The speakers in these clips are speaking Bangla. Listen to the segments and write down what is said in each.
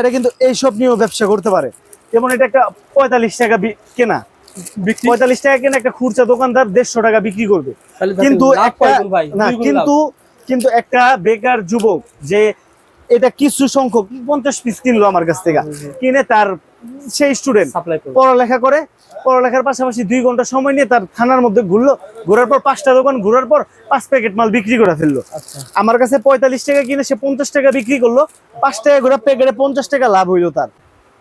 এটা কিন্তু এইসব নিয়েও ব্যবসা করতে পারে। যেমন এটা একটা পঁয়তাল্লিশ টাকা কেনা। পঁয়তাল্লিশ টাকা কেনা একটা খুচরা দোকানদার দেড়শো টাকা বিক্রি করবে। কিন্তু একটা না কিন্তু কিন্তু একটা বেকার যুবক যে এটা কিছু সংখ্যক পঞ্চাশ পিস কিনলো আমার কাছ থেকে। কিনে তার সেই স্টুডেন্ট পড়ালেখা করে পড়ালেখার পাশাপাশি দুই ঘণ্টা সময় নিয়ে তার থানার মধ্যে ঘুরলো ঘোরার পর পাঁচটা দোকান ঘোরার পর পাঁচ প্যাকেট মাল বিক্রি করে ফেলল। আচ্ছা। আমার কাছে পঁয়তাল্লিশ টাকা কিনে সে পঞ্চাশ টাকা বিক্রি করল পাঁচ টাকা ঘোরা প্যাকেটে পঞ্চাশ টাকা লাভ হইল তার।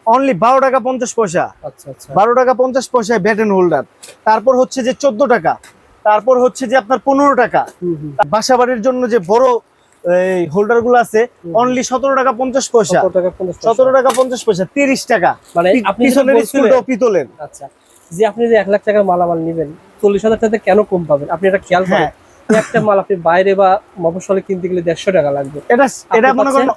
অনলি বারো টাকা পঞ্চাশ পয়সা। আচ্ছা আচ্ছা। বারো টাকা পঞ্চাশ পয়সায় ব্যাটেন হোল্ডার তারপর হচ্ছে যে চোদ্দ টাকা। তারপর হচ্ছে যে আপনার পনেরো টাকা। হুম, হুম। বাসা বাড়ির জন্য যে বড় এই হোল্ডারগুলো আছে অনলি সতেরো টাকা পঞ্চাশ পয়সা। সতেরো টাকা পঞ্চাশ পয়সা। তিরিশ টাকা। মানে আপনি পিতলের। আচ্ছা যে আপনি যে এক লাখ টাকার মালামাল নেবেন চল্লিশ হাজার টাকাতে কেন কম পাবেন? আপনি এটা খেয়াল করেন হ্যাঁ। একটা মাল আপনি বাইরে বা মফসলে কিনতে গেলে দেড়শো টাকা লাগবে। এটা এটা মনে করেন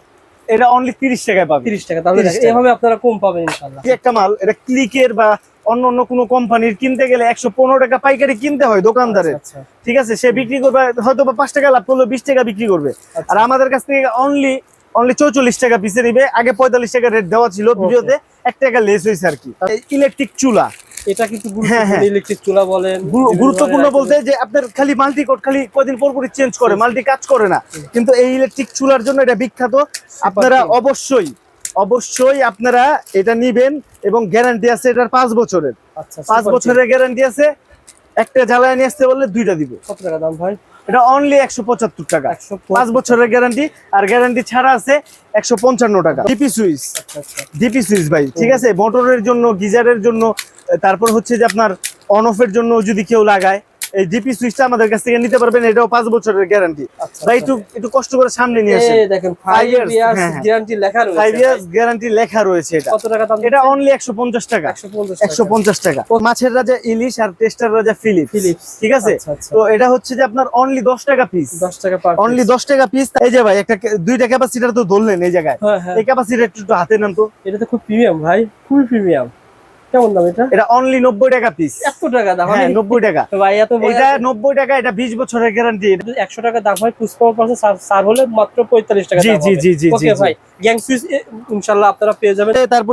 এটা অনলি তিরিশ টাকায় পাবে তিরিশ টাকা তাহলে 30 এভাবে আপনারা কম পাবেন ইনশাল্লাহ একটা মাল এটা ক্লিকের বা অন্য অন্য কোনো কোম্পানির কিনতে গেলে একশো পনেরো টাকা পাইকারি কিনতে হয় দোকানদারের আচ্ছা ঠিক আছে? সে বিক্রি করবে হয়তো বা পাঁচ টাকা লাভ করল বিশ টাকা বিক্রি করবে। আচ্ছা। আর আমাদের কাছ থেকে অনলি অনলি চৌচল্লিশ টাকা পিসে নিবে। আগে পঁয়তাল্লিশ টাকা রেট দেওয়া ছিল ভিডিওতে। এক টাকা লেস হয়েছে আর কি। ইলেকট্রিক চুলা। এটা কিন্তু হ্যাঁ, হ্যাঁ। ইলেকট্রিক চুলা বলেন। গুরুত্বপূর্ণ বলতে যে আপনার খালি মাল্টি কোড খালি কদিন পর পরই চেঞ্জ করে মাল্টি কাজ করে না। কিন্তু এই ইলেকট্রিক চুলার জন্য এটা বিখ্যাত। আপনারা অবশ্যই অবশ্যই আপনারা এটা নিবেন এবং গ্যারান্টি আছে এটার পাঁচ বছরের। আচ্ছা পাঁচ বছরের গ্যারান্টি আছে একটা জ্বালায় নিয়ে আসতে বললে দুইটা দিব। কত টাকা দাম ভাই? এটা অনলি একশো পঁচাত্তর টাকা। পাঁচ বছরের গ্যারান্টি আর গ্যারান্টি ছাড়া আছে একশো পঞ্চান্ন টাকা। ডিপি সুইচ ডিপি সুইচ ভাই ঠিক আছে? মোটরের জন্য গিজারের জন্য তারপর হচ্ছে যে আপনার অন অফের জন্য যদি কেউ লাগায় এই ডিপি সুইচটা আমাদের কাছ থেকে নিতে পারবেন এটাও পাঁচ বছরের গ্যারান্টি আচ্ছা, ভাই আচ্ছা। একটু একটু কষ্ট করে সামনে নিয়ে আসেন। দেখেন five Five years, years. Guarantee লেখা রয়েছে। ফাইভ ইয়ার্স গ্যারান্টি লেখা রয়েছে এটা। কত টাকা দাম এটা অনলি একশো পঞ্চাশ টাকা। একশো পঞ্চাশ একশো পঞ্চাশ টাকা। মাছের রাজা ইলিশ আর টেস্টার রাজা ফিলিপ। ঠিক আছে? আচ্ছা। তো এটা হচ্ছে যে আপনার অনলি দশ টাকা পিস দশ টাকা পার অনলি দশ টাকা পিস এই যে ভাই একটা দুইটা ক্যাপাসিটার তো ধরলেন এই জায়গায়। হ্যাঁ হ্যাঁ। এই ক্যাপাসিটার একটু হাতে নেন তো। এটা তো খুব প্রিমিয়াম ভাই খুবই প্রিমিয়াম কেমন দাম এটা? এটা অনলি নব্বই টাকা পিস 100 টাকা দাম। হ্যাঁ আমি- নব্বই টাকা। ভাই এত এটা নব্বই টাকা এটা বিশ বছরের গ্যারান্টি একশো টাকা দাম হয় পুষ্পা পাশে সার হলে মাত্র পঁয়তাল্লিশ টাকা জি, জি, জি, জি, ওকে। ভাই গ্যাং সুইচ ইনশাআল্লাহ আপনারা পেয়ে যাবেন। তারপরে